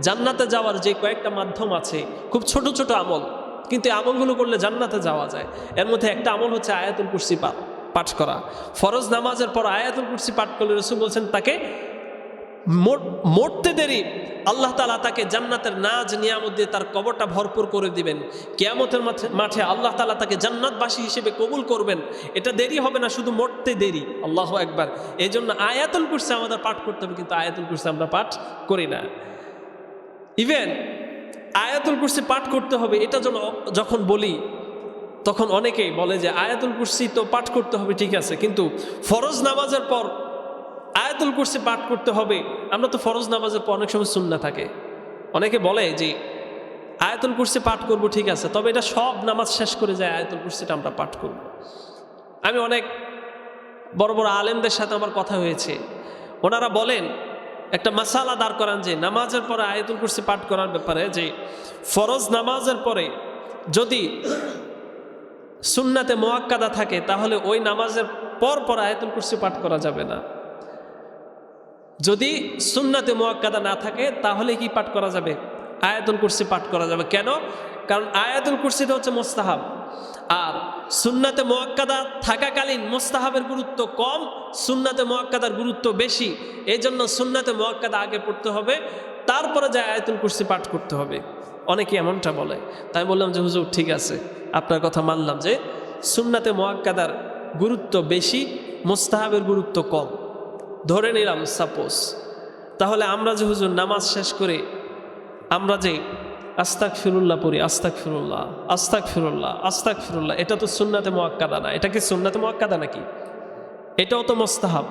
জান্নাতে যাওয়ার যে কয়েকটা মাধ্যম আছে, খুব ছোট ছোট আমল, কিন্তু আমলগুলো করলে জান্নাতে যাওয়া যায়। এর মধ্যে একটা আমল হচ্ছে আয়াতুল কুরসি পাঠ করা। ফরজ নামাজের পর আয়াতুল কুরসি পাঠ করলে রসুল বলছেন, তাকে মর- মরতে দেরি, আল্লাহ তালা তাকে জান্নাতের নাজ, নিয়ামত দিয়ে তার কবরটা ভরপুর করে দিবেন। কেয়ামতের মাঠে আল্লাহ তালা তাকে জান্নাতবাসী হিসেবে কবুল করবেন। এটা দেরি হবে না, শুধু মরতে দেরি। আল্লাহ একবার এই জন্য আয়াতুল কুরসি আমাদের পাঠ করতে হবে, কিন্তু আয়াতুল কুরসি আমরা পাঠ করি না। ইভেন আয়াতুল কুরসি পাঠ করতে হবে, এটা যেন যখন বলি, তখন অনেকেই বলে যে আয়াতুল কুরসি তো পাঠ করতে হবে, ঠিক আছে, কিন্তু ফরজ নামাজের পর আয়াতুল কুরসি পাঠ করতে হবে, আমরা তো ফরজ নামাজের পর অনেক সময় সুন্না থাকে। অনেকে বলে যে আয়াতুল কুরসি পাঠ করব, ঠিক আছে, তবে এটা সব নামাজ শেষ করে যায়, আয়াতুল কুরসিটা আমরা পাঠ করব। আমি অনেক বড় বড় আলেমদের সাথে আমার কথা হয়েছে। ওনারা বলেন একটা মাসালা দাঁড় করান যে নামাজের পরে আয়াতুল কুরসি পাঠ করার ব্যাপারে যে ফরজ নামাজের পরে যদি সুন্নাতে মোয়াক্কাদা থাকে, তাহলে ওই নামাজের পর পর আয়াতুল কুরসি পাঠ করা যাবে না। যদি সুন্নাতে মোয়াক্কাদা না থাকে, তাহলে কি পাঠ করা যাবে? আয়াতুল কুরসি পাঠ করা যাবে। কেন? কারণ আয়াতুল কুরসিটা হচ্ছে মোস্তাহাব। আর সুন্নাতে মোয়াক্কাদা থাকাকালীন মোস্তাহাবের গুরুত্ব কম, সুন্নাতে মোয়াক্কাদার গুরুত্ব বেশি। এই জন্য সুন্নাতে মোয়াক্কাদা আগে পড়তে হবে, তারপরে যায় আয়তুল কুরসি পাঠ করতে হবে। অনেকে এমনটা বলে। তাই বললাম যে, হুজুর, ঠিক আছে, আপনার কথা মানলাম যে, সুন্নাতে মোয়াক্কাদার গুরুত্ব বেশি, মোস্তাহাবের গুরুত্ব কম। ধরে নিলাম সাপোজ তাহলে আমরা যে হুজুর, নামাজ শেষ করে আমরা যে আস্তাক ফিরুল্লাহ পড়ি আস্তাক ফিরুল্লাহ আস্তাক ফিরুল্লাহ আস্তাক ফিরুল্লাহ এটা তো সুন্নাতে মোয়াক্কাদা না। এটা কি সুন্নাতে মোয়াক্কাদা নাকি? এটাও তো মোস্তাহাব।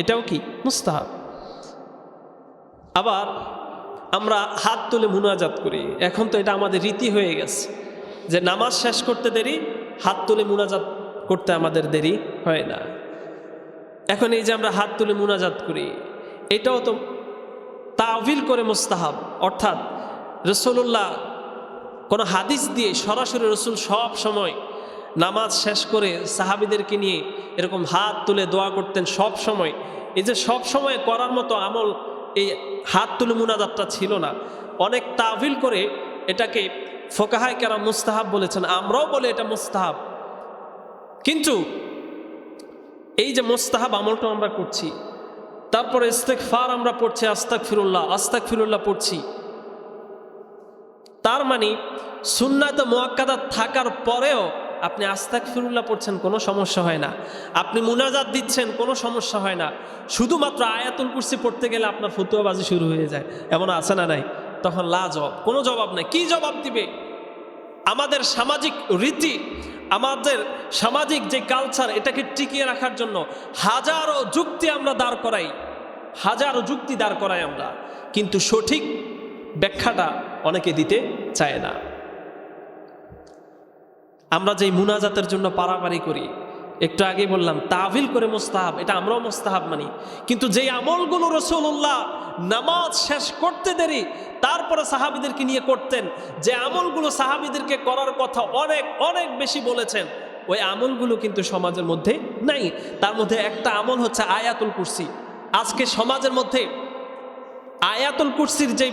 এটাও কি মুস্তাহাব? আবার আমরা হাত তুলে মুনাজাত করি। এখন তো এটা আমাদের রীতি হয়ে গেছে যে নামাজ শেষ করতে দেরি, হাত তুলে মুনাজাত করতে আমাদের দেরি হয় না। এখন এই যে আমরা হাত তুলে মুনাজাত করি, এটাও তো তাবিল করে মোস্তাহাব। অর্থাৎ রসুল্লাহ কোনো হাদিস দিয়ে সরাসরি রসুল সব সময় নামাজ শেষ করে সাহাবিদেরকে নিয়ে এরকম হাত তুলে দোয়া করতেন সব সময়। এই যে সব সময় করার মতো আমল এই হাত তুলে মুনাজাতটা ছিল না। অনেক তাবিল করে এটাকে ফোকাহায় কেরা মুস্তাহাব বলেছেন, আমরাও বলে এটা মুস্তাহাব। কিন্তু এই যে মোস্তাহাব আমলটা আমরা করছি, তারপরে ইস্তেক ফার আমরা পড়ছি আস্তাক ফিরুল্লাহ আস্তাক ফিরুল্লাহ পড়ছি। তার মানে সুন্নাত মোয়াক্কাদা থাকার পরেও আপনি আস্তাক ফিরুল্লাহ পড়ছেন, কোনো সমস্যা হয় না। আপনি মুনাজাত দিচ্ছেন, কোনো সমস্যা হয় না। শুধুমাত্র আয়াতুল কুরসি পড়তে গেলে আপনার ফতুয়াবাজি শুরু হয়ে যায়। এমন আছে না নাই? তখন লা জবাব, কোনো জবাব নাই। কি জবাব দিবে? আমাদের সামাজিক রীতি, আমাদের সামাজিক যে কালচার এটাকে টিকিয়ে রাখার জন্য হাজারো যুক্তি আমরা দাঁড় করাই। হাজারো যুক্তি দাঁড় করাই আমরা। কিন্তু সঠিক ব্যাখ্যাটা অনেকে দিতে চায় না। আমরা যেই মুনাজাতের জন্য পারাপারি করি, একটু আগে বললাম তাভিল করে মোস্তাহাব, এটা আমরাও মোস্তাহাব মানি। কিন্তু যেই আমলগুলো রসুল্লাহ নামাজ শেষ করতে দেরি, তারপরে সাহাবিদেরকে নিয়ে করতেন, যে আমলগুলো সাহাবিদেরকে করার কথা অনেক অনেক বেশি বলেছেন, ওই আমলগুলো কিন্তু সমাজের মধ্যে নাই। তার মধ্যে একটা আমল হচ্ছে আয়াতুল কুরসি। আজকে সমাজের মধ্যে আয়াতুল কুরসির যে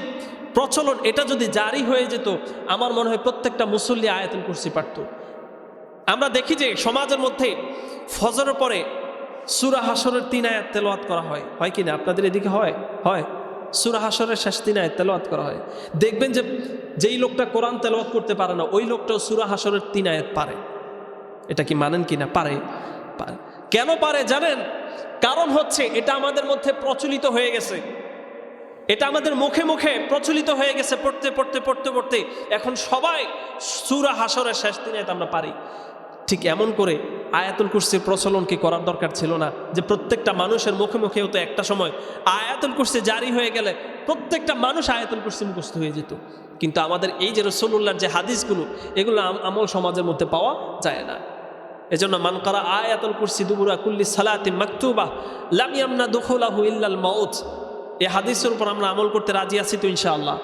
প্রচলন, এটা যদি জারি হয়ে যেত, আমার মনে হয় প্রত্যেকটা মুসল্লি আয়াতুল কুরসি পারত। আমরা দেখি যে সমাজের মধ্যে ফজরের পরে সুরা হাসরের তিন আয়াত তেলোয়াত করা হয়। হয় কি না? আপনাদের এদিকে হয়? হয়। সুরা হাসরের শেষ তিন আয়াত তেলোয়াত করা হয়। দেখবেন যে যেই লোকটা কোরআন তেলোয়াত করতে পারে না, ওই লোকটাও সুরা হাসরের তিন আয়াত পারে। এটা কি মানেন কি না? পারে। পারে। কেন পারে জানেন? কারণ হচ্ছে এটা আমাদের মধ্যে প্রচলিত হয়ে গেছে। এটা আমাদের মুখে মুখে প্রচলিত হয়ে গেছে পড়তে পড়তে পড়তে পড়তে। এখন সবাই সুরা হাসরের শেষ দিনে এটা আমরা পারি। ঠিক এমন করে আয়াতুল কুরসির প্রচলন কি করার দরকার ছিল না? যে প্রত্যেকটা মানুষের মুখে মুখে হতো একটা সময় আয়াতুল কুরসি জারি হয়ে গেলে প্রত্যেকটা মানুষ আয়াতুল কুরসি মুখস্থ হয়ে যেত। কিন্তু আমাদের এই যে রসুল্লাহর যে হাদিসগুলো, এগুলো আমল সমাজের মধ্যে পাওয়া যায় না। এজন্য মান করা আয়াতুল কুরসি দুবুরা কুল্লি সালাতি মাকতুবা, লাম ইয়ামনা দুখুলাহু ইল্লাল মাউত। এই হাদিসের উপর আমরা আমল করতে রাজি আছি তো ইনশাআল্লাহ।